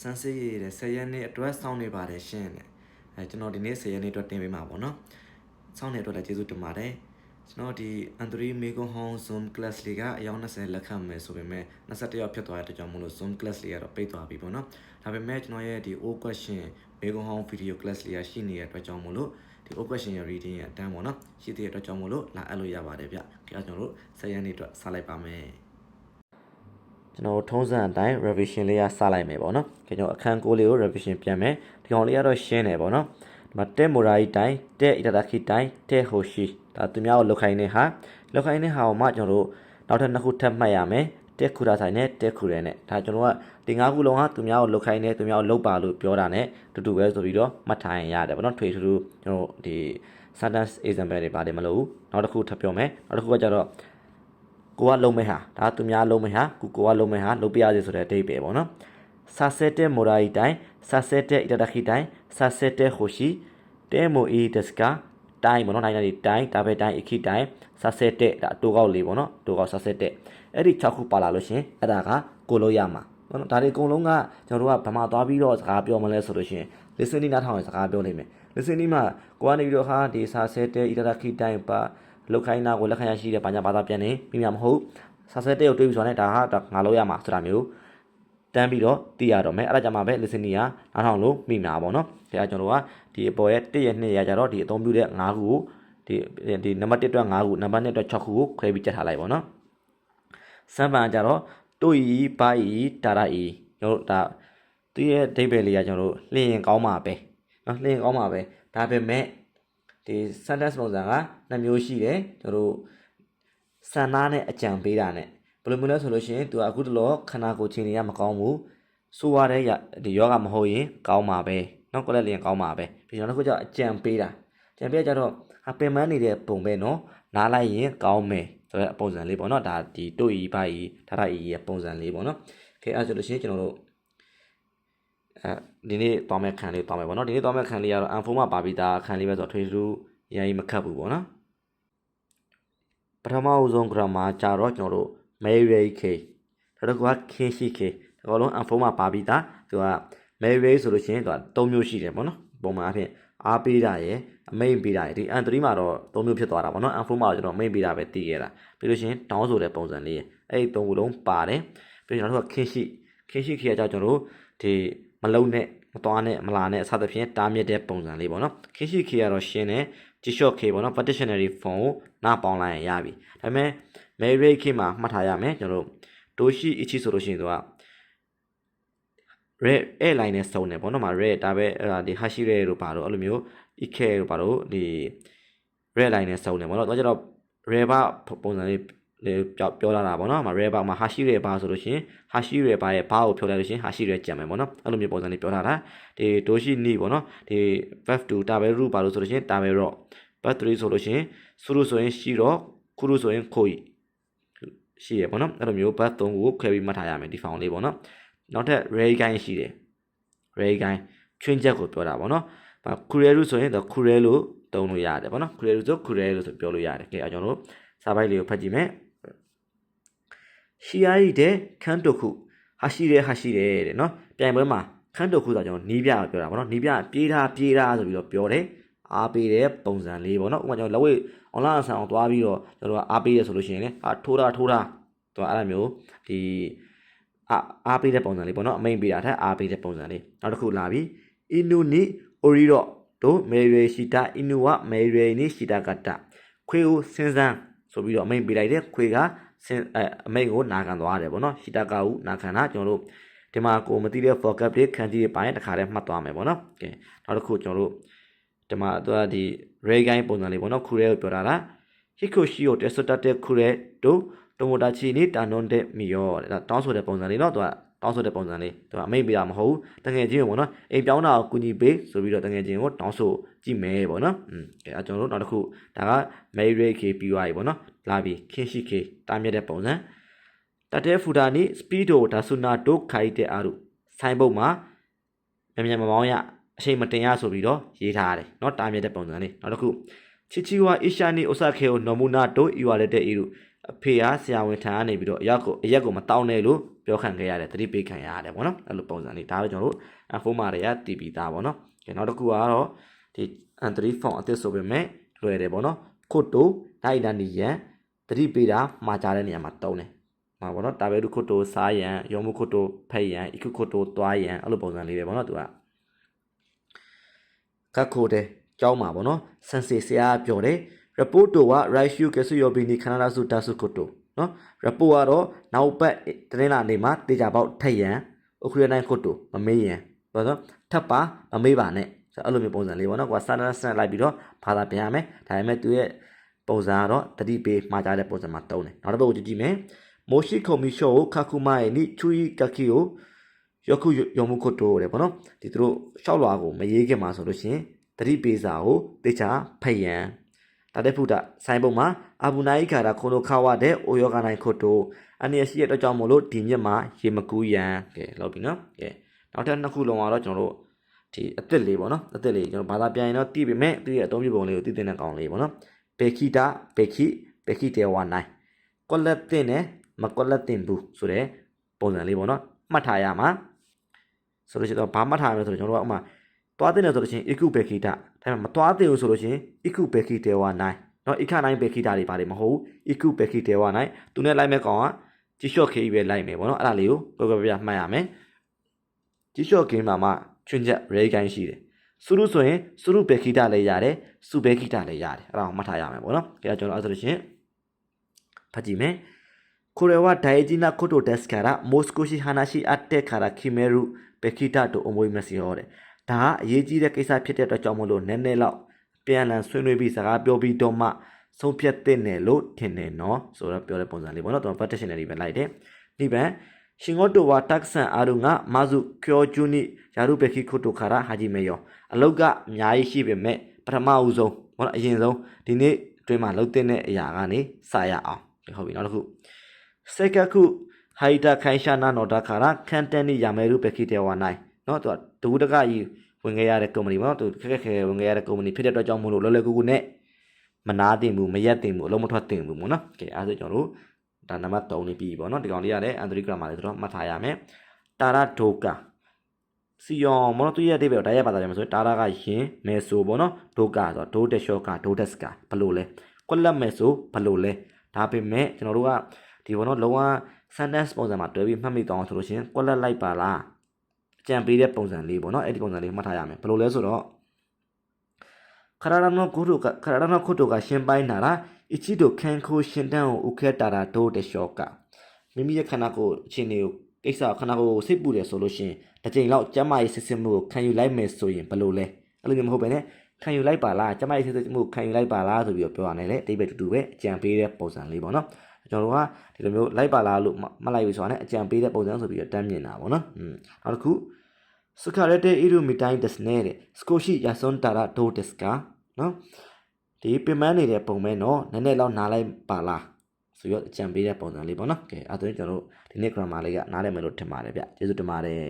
စမ်းစစ်ရတဲ့10ရက်နေ့အတွက်စောင့်နေပါတယ်ရှင်တဲ့အဲကျွန်တော်ဒီနေ့10ရက်နေ့အတွက်တင်ပေးမှာပေါ့နော်စောင့်နေအတွက်လည်းကျေးဇူးတင်ပါတယ်ကျွန်တော်ဒီအန်ဒရီမေဂွန်ဟောင်း Zoom class လေးကအယောက်20လက်ခံမယ်ဆိုပေမဲ့21ရောက်ဖြစ်သွားတဲ့အတွက်ကြောင့်မလို့ Zoom class လေးကတော့ပိတ်သွားပြီပေါ့နော်ဒါပေမဲ့ကျွန်တော်ရဲ့ဒီ all question မေဂွန်ဟောင်း video class လေးကရှိနေတဲ့အတွက်ကြောင့်မလို့ဒီ all question ရဲ့ reading ရဲ့အတန်းပေါ့နော်ရှိတဲ့အတွက်ကြောင့်မလို့လာအပ်လို့ရပါတယ်ဗျ။ကြောက်ကျွန်တော်တို့10ရက်နေ့အတွက်စလိုက်ပါမယ်။ ကျွန်တော်ထုံးစံအတိုင်း revision လေးကစလိုက်မယ်ပေါ့နော်။ကျွန်တော်အခန်း6လေးကို revision ပြန်မယ်။ဒီကောင်လေးကတော့ရှင်းတယ်ပေါ့နော်။ဒီမှာတက်မိုရာကြီးတိုင်းတက်အီတာတာခီတိုင်းတက်ဟိုရှိဒါသူများကိုလောက်ခိုင်းနေဟာလောက်ခိုင်းနေဟာကိုမှကျွန်တော်တို့နောက်ထပ်နှစ်ခုထပ်မှတ်ရမယ်။တက်ခူရာဆိုင်နဲ့တက်ခူရဲနဲ့ဒါကျွန်တော်ကဒီ၅ခုလုံးဟာသူများကိုလောက်ခိုင်းနေသူများကိုလောက်ပါလို့ပြောတာနဲ့တူတူပဲဆိုပြီးတော့မှတ်ထားရင်ရတယ်ပေါ့နော်ထွေထူးထူးကျွန်တော်ဒီ sentence example တွေပါတယ်မလို့ဘူးနောက်တစ်ခုထပ်ပြောမယ်နောက်တစ်ခုကကြတော့ ကိုကလုံးမဲ့ဟာဒါသူများလုံးမဲ့ဟာကိုကိုကလုံးမဲ့ဟာလုံးပြရစီဆိုတဲ့အတိတ်ပဲပေါ့နော်စာဆက်တဲ့မိုရာဤတိုင်းစာဆက်တဲ့ဣတတခိတိုင်းစာဆက်တဲ့ဟိုရှိတဲမိုအီဒစကာတိုင်းပေါ့နော်နိုင်နိုင်တိုင်းဒါပဲတိုင်းအခိတိုင်းစာဆက်တဲ့ဒါအတူကောက်လေးပေါ့နော်အတူကောက်စာဆက်တဲ့အဲ့ဒီ6ခုပါလာလို့ရှင်အဲ့ဒါကကိုလို့ရမှာပေါ့နော်ဒါတွေအကုန်လုံးကကျွန်တော်တို့ကဗမာသွားပြီးတော့စကားပြောမလဲဆိုလို့ရှင် listening နားထောင်ရင်စကားပြောနိုင်မယ် listening မှာကိုကနေပြီးတော့ဟာဒီစာဆက်တဲ့ဣတတခိတိုင်းပါ လောက်ခိုင်းတာကိုလက်ခံရရှိတဲ့ဘာညာဘာသာပြန်နေပြီးမှမဟုတ်စာဆက်တဲ့ကိုတွေးပြီးဆိုတော့ဒါဟာငါလို့ရမှာဆိုတာမျိုးတန်းပြီးတော့သိရတော့မယ်အဲ့ဒါကြမှာပဲ listening ကနားထောင်လို့မိမှာပေါ့နော်ဒါကကျွန်တော်တို့ကဒီအပေါ်ရဲ့1ရဲ့2ရဲ့ကြတော့ဒီအသုံးပြုတဲ့5ခုကိုဒီဒီနံပါတ်1အတွက်5ခုနံပါတ်2အတွက်6ခုကိုခွဲပြီးကြက်ထားလိုက်ပေါ့နော်စံပန်ကြတော့တို့ဤပါဤတာရဤကျွန်တော်တို့ဒါသူရဲ့အဓိပ္ပာယ်လေးကကျွန်တော်တို့လျင်ကောင်းမှာပဲနော်လျင်ကောင်းမှာပဲဒါပေမဲ့ ဒီ sentence ပုံစံကနှစ်မျိုးရှိတယ်ကျွန်တော်တို့စံနာနဲ့အကြံပေးတာနဲ့ဘယ်လိုမျိုးလဲဆိုလို့ရှိရင်သူကအခုတလောခန္ဓာကိုယ်ချင်းတွေကမကောင်းဘူးဆိုရတဲ့ဒီယောဂမဟုတ်ရင်ကောင်းမှာပဲနော်ကိုလည်းလျင်ကောင်းမှာပဲပြီးတော့တစ်ခုကျအကြံပေးတာအကြံပေးကြတော့အပင်ပန်းနေတဲ့ပုံပဲနော်နားလိုက်ရင်ကောင်းမယ်ဆိုတဲ့ပုံစံလေးပေါ့နော်ဒါဒီတို့ဤပါဤဒါရဤရဲ့ပုံစံလေးပေါ့နော်ခဲအဲ့ဆိုလို့ရှိရင်ကျွန်တော်တို့အဲ ဒီနေ့တောင်းမဲ့ခံလေးတောင်းမဲ့ပေါ့နော်ဒီနေ့တောင်းမဲ့ခံလေးကတော့ info မှာပါပြီးသားခံလေးပဲဆိုတော့ထွေထူးရရင်မခတ်ဘူးပေါ့နော်ပထမအဆုံး grammar ကြတော့ကျွန်တော်တို့ marry k ဒါတော့ကခင်ရှိ k ဒါကလုံး info မှာပါပြီးသားသူက marry ဆိုလို့ရှိရင်သူက၃မျိုးရှိတယ်ပေါ့နော်ပုံမှန်အဖြစ်အားပေးတာရယ်အမိန်ပေးတာရယ်ဒီ n3 မှာတော့၃မျိုးဖြစ်သွားတာပေါ့နော် n4 မှာကျွန်တော်အမိန်ပေးတာပဲတည်ခဲ့တာပြီးလို့ရှိရင် down ဆိုတဲ့ပုံစံလေးရယ်အဲ့ဒီ၃ခုလုံးပါတယ်ပြီးတော့ကျွန်တော်တို့ကခင်ရှိခင်ရှိခေကြောင့်ကျွန်တော်တို့ဒီ မလုံနဲ့မသွားနဲ့မလာနဲ့အစသဖြင့်တားမြစ်တဲ့ပုံစံလေးပေါ့နော်ခင်ရှိခေကတော့ရှင်းတယ်ကြည့်ရှော့ခေပေါ့နော် partitionary form ကိုနားပေါင်းလိုက်ရင်ရပြီဒါပေမဲ့ marry ခေမှာမှတ်ထားရမယ်ကျွန်တော်တို့ဒိုရှိ ichi ဆိုလို့ရှိရင်သူက red airline နဲ့စုံတယ်ပေါ့နော်မှာ red ဒါပဲအဲ့ဒါဒီ hashi red တို့ပါတော့အဲ့လိုမျိုး ek တို့ပါတော့ဒီ red line နဲ့စုံတယ်ပေါ့နော်တော့ကျတော့ red bar ပုံစံလေးလေ ပြောပြောလာတာပေါ့နော်မှာ red bar မှာ hashi red bar ဆိုလို့ရှိရင် hashi red bar ရဲ့ bar ကိုဖြုတ်လိုက်လို့ရှိရင် hashi red ကြံမယ်ပေါ့နော်အဲ့လိုမျိုးပုံစံလေးပြောထားတာဒီဒိုရှိနီပေါ့နော်ဒီ verb 2 double root ပါလို့ဆိုလို့ရှိရင် double root verb 3ဆိုလို့ရှိရင် suru ဆိုရင်ရှိတော့ kuru ဆိုရင်ခိုရှိရပေါ့နော်အဲ့လိုမျိုး verb 3ကိုခွဲပြီးမှတ်ထားရမယ်ဒီ form လေးပေါ့နော်နောက်ထပ် ray ကိုင်းရှိတယ် ray ကိုင်းချွင်းချက်ကိုပြောတာပေါ့နော်ခူရဲလူဆိုရင်တော့ခူရဲလို့တုံးလို့ရတယ်ပေါ့နော်ခူရဲလူဆိုခူရဲလို့ဆိုပြောလို့ရတယ်ကဲအကျွန်တော်တို့စာပိုက်လေးကိုဖတ်ကြည့်မယ် ရှီယာရီတဲ့ခန်းတုခုဟာရှိတယ်ဟာရှိတယ်တဲ့နော်ပြိုင်ပွဲမှာခန်းတုခုဆိုကျွန်တော်နီးပြပြောတာပေါ့နော်နီးပြပြေးတာပြေးတာဆိုပြီးတော့ပြောတယ်အားပေးတဲ့ပုံစံလေးပေါ့နော်ဥပမာကျွန်တော်လက်ဝဲ online ဆန်အောင်သွားပြီးတော့ကျွန်တော်ကအားပေးရဆိုလို့ရှိရင်လေအာထိုးတာထိုးတာသူကအဲ့လိုမျိုးဒီအားအားပေးတဲ့ပုံစံလေးပေါ့နော်အမိန်ပေးတာထက်အားပေးတဲ့ပုံစံလေးနောက်တစ်ခုလာပြီအီနူနီအိုရီတော့တို့မေရေရှိတာအီနူဝမေရေနီရှိတာကတခွေကိုစဉ်းစားဆိုပြီးတော့အမိန်ပေးလိုက်တဲ့ခွေကစင် အမိတ်ကိုနာခံသွားတယ်ပေါ့နော်ဟီတာကာကိုနာခံတာကျွန်တော်တို့ဒီမှာကိုမသိတဲ့ forget တွေခံကြည့်ပိုင်းတစ်ခါတည်းမှတ်သွားမယ်ပေါ့နော်ကဲနောက်တစ်ခုကျွန်တော်တို့ဒီမှာသူကဒီ ray gain ပုံစံလေးပေါ့နော်ခူရဲကိုပြောတာလားဟီခိုရှိကိုတက်ဆွတ်တက်ခူရဲတို့တိုမိုတာချီနီတာနွန်တဲ့မီယောတဲ့တောင်းဆိုတဲ့ပုံစံလေးနော်သူက တောင်းဆိုတဲ့ပုံစံလေးသူကအမိတ်ပေးတာမဟုတ်တငယ်ချင်းကိုပေါ့နော်အိမ်ပြောင်းတာကိုကူညီပေးဆိုပြီးတော့တငယ်ချင်းကိုတောင်းဆိုကြည့်မယ်ပေါ့နော်อืมကဲအကျွန်တော်တို့နောက်တစ်ခုဒါက Mary K ပြီးသွားပြီပေါ့နော်လာပြီခင်ရှိ K တားမြစ်တဲ့ပုံစံတတဲဖူတာနီစပီဒိုဒါဆုနာဒိုခိုင်တဲ့အာရုဆိုင်ဘုတ်မှာမြန်မြန်မမောင်းရအချိန်မတင်ရဆိုပြီးတော့ရေးထားရတယ်เนาะတားမြစ်တဲ့ပုံစံလေးနောက်တစ်ခုချီချီဝါအီရှာနီအိုဆာခေကိုနော်မူနာဒိုအီဝါလက်တဲ့အီရုအဖေဟာဆရာဝန်ထံကနေပြီးတော့အရက်ကိုအရက်ကိုမတောင်းနဲ့လို့ ပြောခံခဲ့ရတယ်တတိပေးခံရတယ်ပေါ့နော်အဲ့လိုပုံစံလေးဒါပဲကျွန်တော်တို့ F4 မှာတွေကတည်ပြီးသားပေါ့နော်ကဲနောက်တစ်ခုကတော့ဒီ N3 font အသစ်ဆိုပေမဲ့လွယ်တယ်ပေါ့နော်ခုတ်တိုနိုင်တန်ဒီရန်တတိပေးတာမှာကြားတဲ့နေရာမှာတုံးတယ်မှာပေါ့နော်တာဘဲဒုခုတ်တိုစားရန်ရုံမှုခုတ်တိုဖက်ရန်ဤခုခုတ်တိုသွားရန်အဲ့လိုပုံစံလေးပဲပေါ့နော်သူကကတ်ခိုတဲ့ကြောင်းမှာပေါ့နော်စန်စီဆရာပြောတယ် report တော့ right shoe ကဆိုယောဘီနီခနာလာစုတာစုခုတ်တို နော် report ကတော့နောက်ပတ်တင်းလာနေမှာတေချာပေါက်ထက်ရန်အခုရနိုင်ခုတ်တိုမမေးရန်ဘာလို့ထပ်ပါမမေးပါနဲ့အဲ့လိုမျိုးပုံစံလေးပေါ့နော်ကွာစတန်စန်လိုက်ပြီးတော့ဘာသာပြန်ရမယ်ဒါပေမဲ့သူရဲ့ပုံစံကတော့တတိပေးမှာကြားတဲ့ပုံစံမှာတုံးတယ်နောက်တစ်ပုဒ်ကိုကြည့်ကြည့်မယ်မိုရှိခုံမီရှိုကိုခါကူမိုင်နိချူီကကီကိုယခုယုံမှုခုတ်တိုးတယ်ပေါ့နော်ဒီသူတို့ရှောက်လွာကိုမရေးခင်မှာဆိုလို့ရှိရင်တတိပေးစာကိုတေချာဖတ်ရန် ဒါတဲ့ဖုဒဆိုင်ပုံမှာအာဘူနိုင်ခါရာခုံတို့ခါဝတဲ့အိုယောဂနိုင်ခုတ်တိုးအနေရရှိတဲ့အတွက်ကြောင့်မို့လို့ဒီမြစ်မှာရေမကူးရန်ကဲလောက်ပြီနော်ကဲနောက်ထပ်နှစ်ခုလုံးကတော့ကျွန်တော်တို့ဒီအစ်စ်လေးပေါ့နော်အစ်စ်လေးကျွန်တော်ဘာသာပြန်ရင်တော့တည်ပေမဲ့သူ့ရဲ့အသုံးပြုပုံလေးကိုတည်တဲ့ကောင်လေးပေါ့နော်ပေခိတာပေခိပေခိတေဝနိုင်ကွက်လက်တင်နဲ့မကွက်လက်တင်ဘူးဆိုတဲ့ပုံစံလေးပေါ့နော်မှတ်ထားရမှာဆိုလို့ရှိရင်တော့ဘာမှတ်ထားရမလဲဆိုတော့ကျွန်တော်တို့ကဥမာသွားတင်တယ်ဆိုလို့ရှိရင် iku ပေခိတာ ဒါပေမဲ့မသွားတင်ဘူးဆိုလို့ရှိရင် iku ပေခိတေဝနိုင်နော် ikha နိုင်ပေခိတာတွေပါတယ်မဟုတ်ဘူး iku ပေခိတေဝနိုင်သူနဲ့လိုက်မဲ့ကောင်ကជីရှော့ခေးပဲလိုက်မယ်ပေါ့နော်အဲ့ဒါလေးကိုကိုယ်ကပြပြမှတ်ရမယ်ជីရှော့ခေးမှာမှ ချွင်းချက် ray ကိုင်းရှိတယ်စုရုဆိုရင်စုရုဘေခိတလည်းရတယ်စုဘေခိတလည်းရတယ်အဲ့ဒါကိုမှတ်ထားရမယ်ပေါ့နော်ကြည့်ကျွန်တော်အဲ့ဆိုလို့ရှိရင်ဖတ်ကြည့်မယ်これは大事なことですからもう少し話し合ってから決めるべきだと思いますよတဲ့ ဒါကအရေးကြီးတဲ့ကိစ္စဖြစ်တဲ့အတွက်ကြောင့်မို့လို့နည်းနည်းလောက်ပြန်လည်ဆွေးနွေးပြီးစကားပြောပြီးတော့မှဆုံးဖြတ်သင့်တယ်လို့ထင်တယ်နော်ဆိုတော့ပြောတဲ့ပုံစံလေးပေါ့နော်ကျွန်တော် partition နဲ့ဒီပဲလိုက်တယ်ဒီပဲရှင်ဂိုတိုဝါတက်ဆန်အာရုံကမာဇုကျောဂျူနီယာရုပခိခုတိုခါရာဟာဂျီမေယောအလောက်ကအများကြီးရှိပေမဲ့ပထမဦးဆုံးဘောနော်အရင်ဆုံးဒီနေ့တွင်မှာလှုပ်တဲ့အရာကနေစရအောင်ဟုတ်ပြီနောက်တစ်ခုစေကခုဟိုက်တာခိုင်ရှာနာနော်ဒါခါရာခန်တန်နီယာမေရုပခိတေဝါနိုင်နော်သူက ဒူတကကြီးဝင်ခဲ့ရတဲ့ကုမ္ပဏီပေါ့နော်သူခက်ခက်ခဲဝင်ခဲ့ရတဲ့ကုမ္ပဏီဖြစ်တဲ့အတွက်ကြောင့်မို့လို့လောလောကူကူနဲ့မနာတင်ဘူးမရက်တင်ဘူးအလုံးမထွက်တင်ဘူးပေါ့နော်ကဲအဲဒါဆိုကျွန်တော်တို့ဒါနံပါတ်3နေပြီပေါ့နော်ဒီကောင်လေးရတယ်အန်ဒရီဂရမာလေးဆိုတော့မှတ်ထားရမယ်တာရာဒိုကာစီယောမော်သူရဲ့အတိတ်ပဲဒါရက်ပါတာတယ်မဆိုတာရာကယင်မဲဆိုပေါ့နော်ဒိုကာဆိုတော့ဒိုတက်ရှော့ကာဒိုတက်စကာဘလို့လဲကွက်လက်မဲဆိုဘလို့လဲဒါပေမဲ့ကျွန်တော်တို့ကဒီဘောနော်လုံးဝ sentence ပုံစံမှာတွဲပြီးမှတ်မိသွားအောင်ဆိုလို့ရှိရင်ကွက်လက်လိုက်ပါလားအ ကြံပေးတဲ့ပုံစံလေးပေါ့နော်အဲ့ဒီပုံစံလေးမှတ်ထားရမယ်ဘလို့လဲဆိုတော့ခရာရနောကုတုကခရာရနောကုတုကရှင်ပိုင်းနာရာအချီတို့ခံခိုးရှင်တန်းကိုဥခဲတာတာဒိုတက်ရှော့ကာမိမိရဲ့ခန္ဓာကိုယ်အခြေအနေကိုကိစ္စခန္ဓာကိုယ်ကိုစိတ်ပူတယ်ဆိုလို့ရှိရင်တစ်ချိန်လောက်ကျမ်းမာရေးစစ်စစ်မှုကိုခံယူလိုက်မယ်ဆိုရင်ဘယ်လိုလဲအဲ့လိုမျိုးမဟုတ်ပဲねခံယူလိုက်ပါလားကျမ်းမာရေးစစ်စစ်မှုခံယူလိုက်ပါလားဆိုပြီးတော့ပြောရတယ်လေအတိတ်ပဲတူတူပဲအကြံပေးတဲ့ပုံစံလေးပေါ့နော် ကျွန်တော်တို့ကဒီလိုမျိုးလိုက်ပါလားလို့မလိုက်ဘူးဆိုတာねအကြံပေးတဲ့ပုံစံဆိုပြီးတော့တမ်းမြင်တာပေါ့နော်อืมနောက်တစ်ခုစကာရက်တဲ့ဣရုမီတိုင်းဒက်စနဲတဲ့စကိုရှိယာဆွန်တာရာဒိုတက်စကာနော်ဒီပင်မနေတဲ့ပုံမဲနော်နည်းနည်းလောက်နားလိုက်ပါလားဆိုရအကြံပေးတဲ့ပုံစံလေးပေါ့နော်ကဲအဲဒါဆိုရင်ကျွန်တော်တို့ဒီနေ့ grammar လေးကနားလည်မယ်လို့ထင်ပါတယ်ဗျကျေးဇူးတင်ပါတယ်